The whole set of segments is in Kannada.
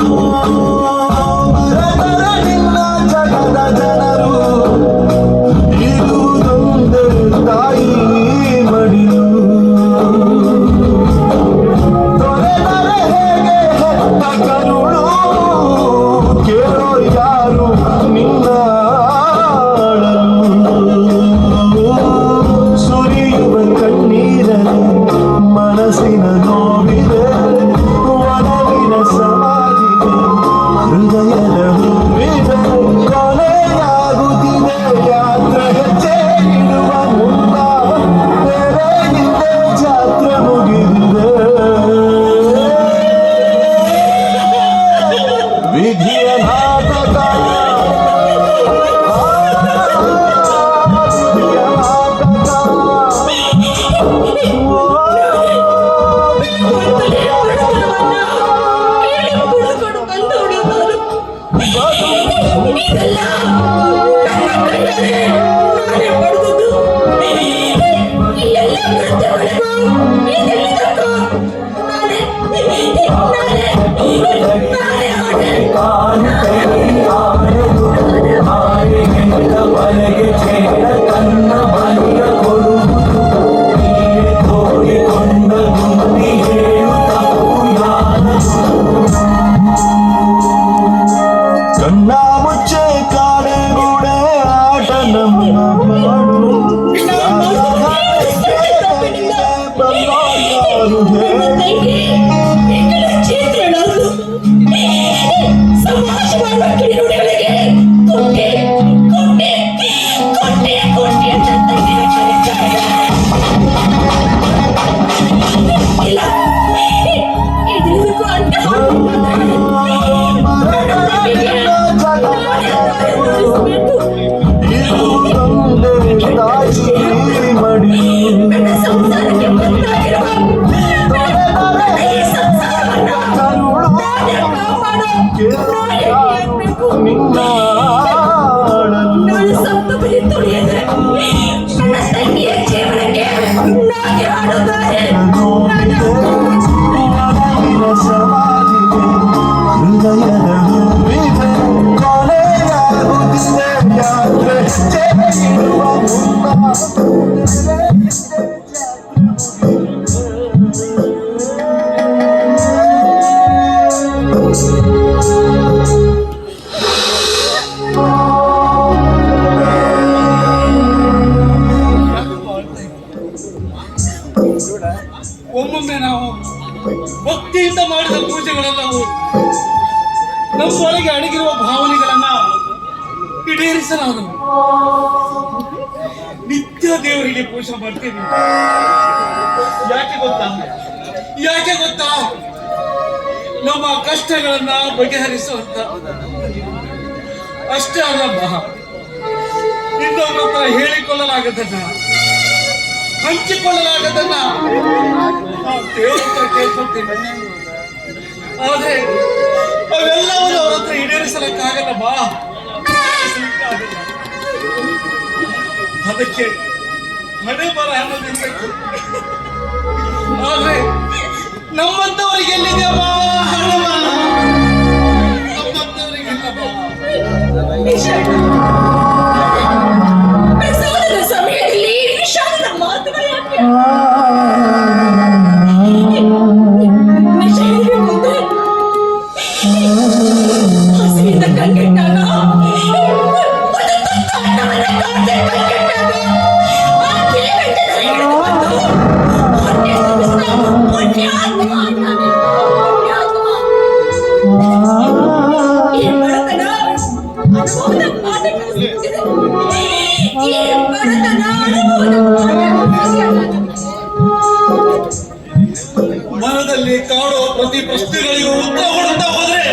Oh, ಒಮ್ಮೊಮ್ಮೆ ನಾವು ಭಕ್ತಿಯಿಂದ ಮಾಡಿದ ಪೂಜೆಗಳೆಲ್ಲವೂ ನಮ್ಮೊಳಗೆ ಅಡಗಿರುವ ಭಾವನೆಗಳನ್ನ ಈಡೇರಿಸಲಾಗದು. ನಿತ್ಯ ದೇವರಿಗೆ ಪೂಜೆ ಮಾಡ್ತೀವಿ. ಯಾಕೆ ಗೊತ್ತಾ? ಯಾಕೆ ಗೊತ್ತಾ? ನಮ್ಮ ಕಷ್ಟಗಳನ್ನ ಬಗೆಹರಿಸುವಂತ ಅಷ್ಟೇ ಅಲ್ಲಮ್ಮ ಇನ್ನೊಬ್ಬರ ಹೇಳಿಕೊಳ್ಳಲಾಗದನ್ನ ಹಂಚಿಕೊಳ್ಳಲಾಗದನ್ನ ಅವೆಲ್ಲವನ್ನು ಅವ್ರ ಹತ್ರ ಈಡೇರಿಸಲಿಕ್ಕಾಗಲ್ಲ, ಬಾ. ಅದಕ್ಕೆ ಮನೆ ಬರ ಅನ್ನೋದಿರ್ಬೇಕು ಆದ್ರೆ ನಮ್ಮಂತವರಿಗೆ ಎಲ್ಲಿದೆ ಬಾ ನಮ್ಮಂತವರಿಗೆಲ್ಲ ಬಾ. ಸಮಯದಲ್ಲಿ ಮಾತುಗಳು ಯಾಕೆ? ಮನದಲ್ಲಿ ಕಾಡುವ ಪ್ರತಿ ಪ್ರಶ್ನೆಗಳಿಗೂ ಉತ್ತರ ಕೊಡುತ್ತಾ ಹೋದ್ರೆ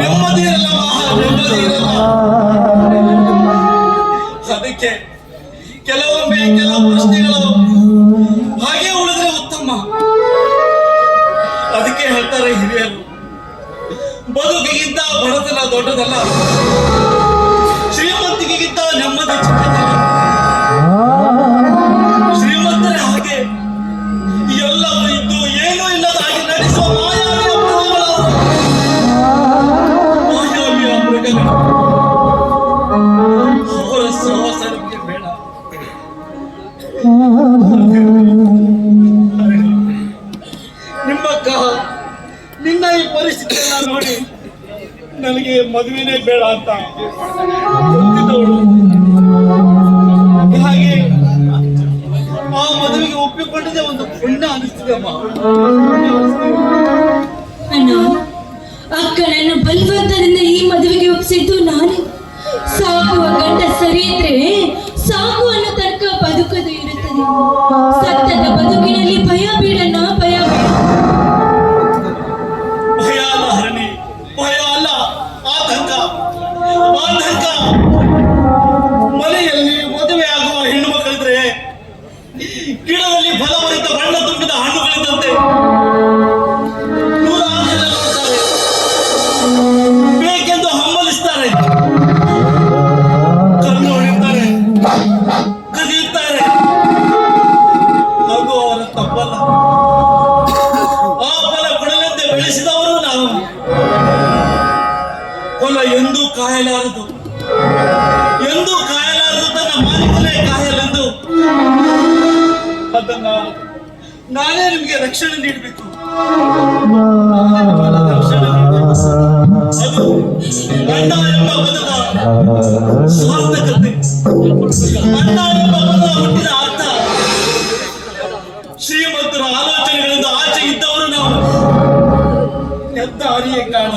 ನೆಮ್ಮದಿ ನೆಮ್ಮದಿ ಇರಲ್ಲ. ಅದಕ್ಕೆ ಕೆಲವೊಮ್ಮೆ ಕೆಲವು ಪ್ರಶ್ನೆಗಳು ಹಾಗೆ ಉಳಿದ್ರೆ ಉತ್ತಮ. ಅದಕ್ಕೆ ಹೇಳ್ತಾರೆ ಹಿರಿಯರು, ಬದುಕಿಗಿಂತ ಬಡತನ ದೊಡ್ಡದಲ್ಲ. ಅಣ್ಣ ಅಕ್ಕನನ್ನು ಬಲವಂತದಿಂದ ಈ ಮದುವೆಗೆ ಒಪ್ಪಿಸಿದ್ದು ನಾನೇ. ಸಾಕುವ ಗಂಡ ಸರಿ ಇದ್ರೆ ರಕ್ಷಣೆ ನೀಡಬೇಕು. ಅಣ್ಣ ಎಂಬ ಪದದ ಸಾರ್ಥಕತೆ ಅಣ್ಣ ಎಂಬ ಪದ ಹುಟ್ಟಿದ ಶ್ರೀಮಂತರ ಆಲೋಚನೆಗಳಿಂದ ಆಚೆ ಇದ್ದವರು ನಾವು. ಎದ್ದ ಅರಿಯೇ ಕಾಣ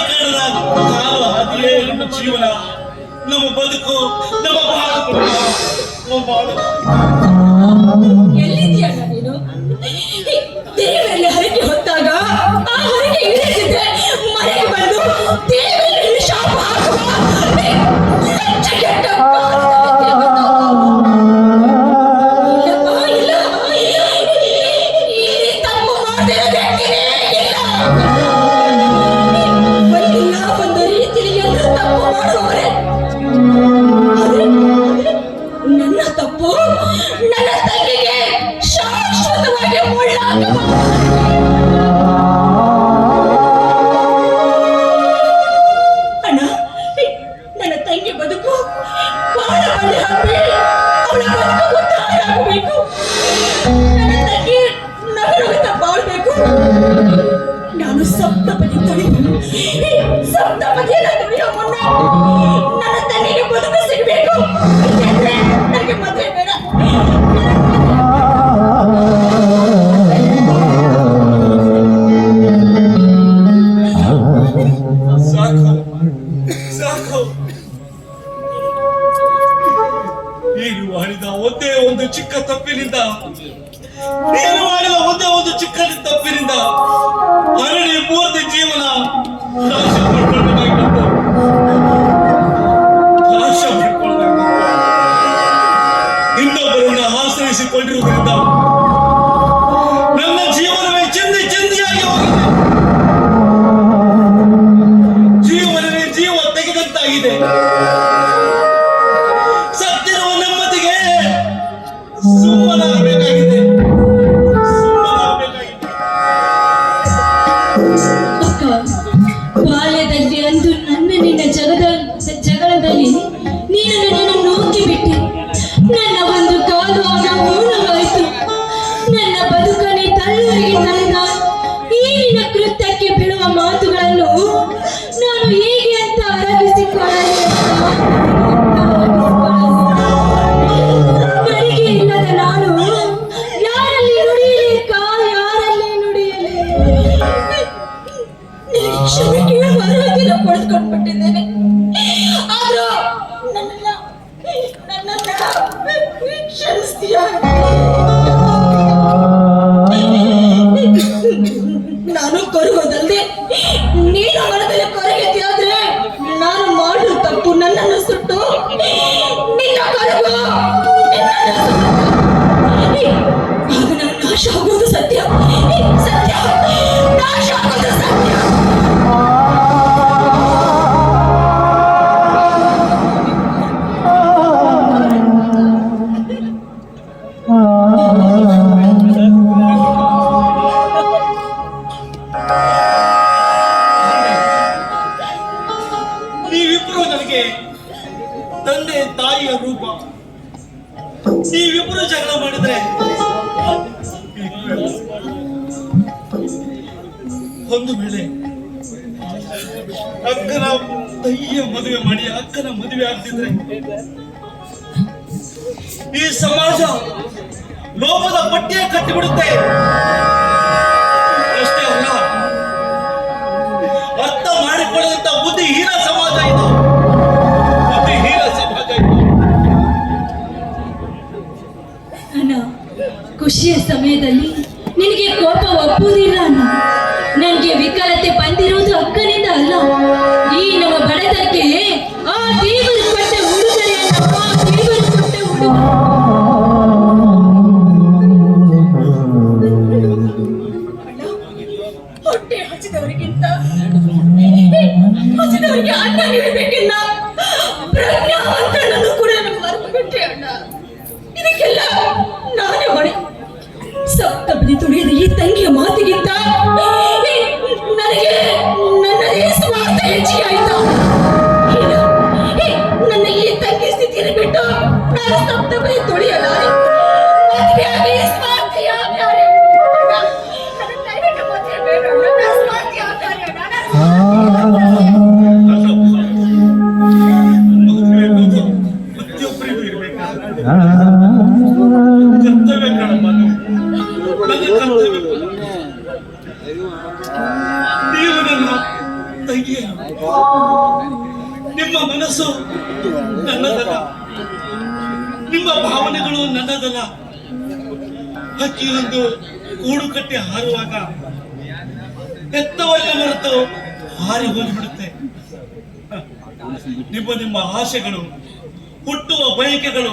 ಕಾಣದ ಕಾಲ ಅದೇ ನಮ್ಮ ಜೀವನ. ನಮ್ಮ ಬದುಕು, ನಮ್ಮ ಬಾಳು ಬಾಳು ದೇವಿಯಲ್ಲಿ ಹರಕೆ ಹೊತ್ತಾಗ ಆ ಹರಕೆ ಇಳಿದಿದ್ದರೆ ಮನೆಗೆ ಬಂದು ದೇವಿಯಲ್ಲಿ ಶಾಪ ಹಾಕುವ ತಪ್ಪು ಮಾಡುವವರೇ? Oh, ಬಾಲ್ಯದಲ್ಲಿ ಅಂತೂ ನನ್ನ ನಿನ್ನ ಜಗದ ಜಗಳದಲ್ಲಿ ಕ್ಷಮೆ. ಕೇಳೋ ಆರೋಗ್ಯನ ಪಡೆದುಕೊಂಡ್ಬಿಟ್ಟಿದ್ದೇನೆ ನನ್ನನ್ನ ನನ್ನನ್ನ ಒಂದು ವೇಳೆ ಅಕ್ಕನ ದಯ್ಯ ಮದುವೆ ಮಾಡಿ, ಅಕ್ಕನ ಮದುವೆ ಆಗ್ತಿದ್ರೆ ಈ ಸಮಾಜ ಲೋಪದ ಪಟ್ಟಿಯ ಕಟ್ಟಿಬಿಡುತ್ತೆ. ಅಷ್ಟೇ ಅಲ್ಲ, ಅರ್ಥ ಮಾಡಿಕೊಳ್ಳುವಂತ ಬುದ್ಧಿಹೀನ ಸಮಾಜ ಇದು. ಬುದ್ಧಿಹೀನ ಸಮಾಜ ಇದು. ಖುಷಿಯ ಸಮಯದಲ್ಲಿ ನಿನಗೆ ಕೋಪ ಒಪ್ಪುವುದಿಲ್ಲ ನಿಮ್ಮ ಮನಸ್ಸು ನನ್ನದಲ್ಲ. ನಿಮ್ಮ ಭಾವನೆಗಳು ನನ್ನದಲ್ಲ. ಹಕ್ಕಿಯೊಂದು ಗೂಡು ಕಟ್ಟಿ ಹಾರುವಾಗ ಎತ್ತವನ್ನ ಮರೆತು ಹಾರಿ ಹೋಗಿಬಿಡುತ್ತೆ. ನಿಮ್ಮ ನಿಮ್ಮ ಆಸೆಗಳು, ಹುಟ್ಟುವ ಬಯಕೆಗಳು,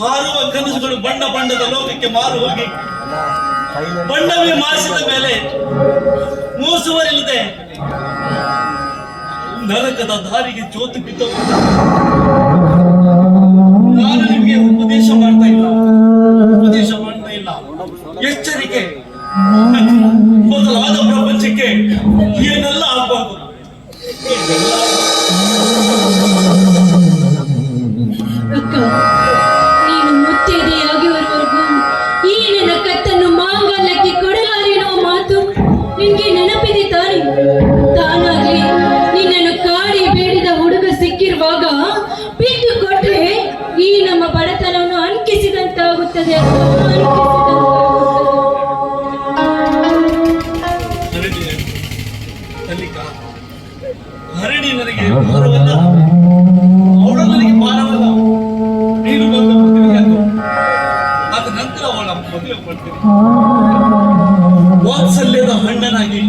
ಹಾರುವ ಕನಸುಗಳು ಬಣ್ಣ ಬಣ್ಣದ ಲೋಕಕ್ಕೆ ಮಾರು ಹೋಗಿ ಬಣ್ಣವೇ ಮಾಸದ ಮೇಲೆ ಮೋಸುವರಿಲ್ಲದೆ ನರಕದ ದಾರಿಗೆ ಜೋತು ಬಿದ್ದ ನಾನು ನಿಮಗೆ ಉಪದೇಶ ಮಾಡ್ತಾ ಇಲ್ಲ. ಉಪದೇಶ ಮಾಡ್ತಾ ಇಲ್ಲ. ಎಚ್ಚರಿಕೆ. ಮೊದಲಾದ ಪ್ರಪಂಚಕ್ಕೆ ಏನೆಲ್ಲ ನಂತರ ಅವಳ ಮದುವೆ ಮಾಡ್ತೀನಿ ವಾತ್ಸಲ್ಯದ ಹಣ್ಣನಾಗಿ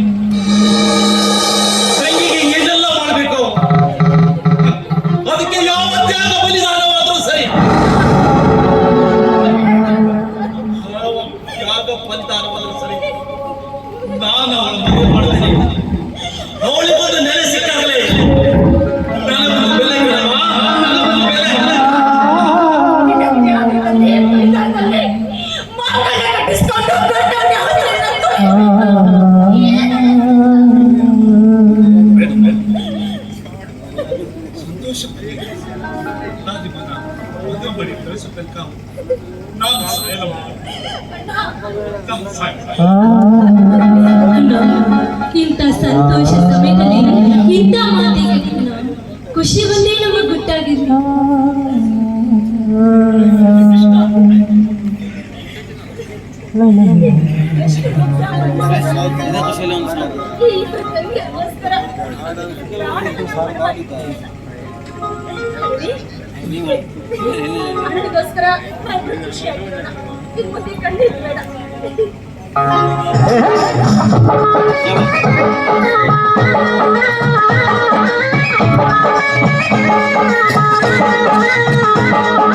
ಇಂಥ ಸಂತೋಷ ಸಮಯದಲ್ಲಿ ಇಂಥ ಮಾತಿಗೆ ಖುಷಿ ನಮ್ಮ ನಮಗೆ ನನಗೋಸ್ಕರ ಖುಷಿ ಆಗಿರೋಣ ಇನ್ನು ಮುಂದೆ ಕಣ್ಣೀರು ಬೇಡ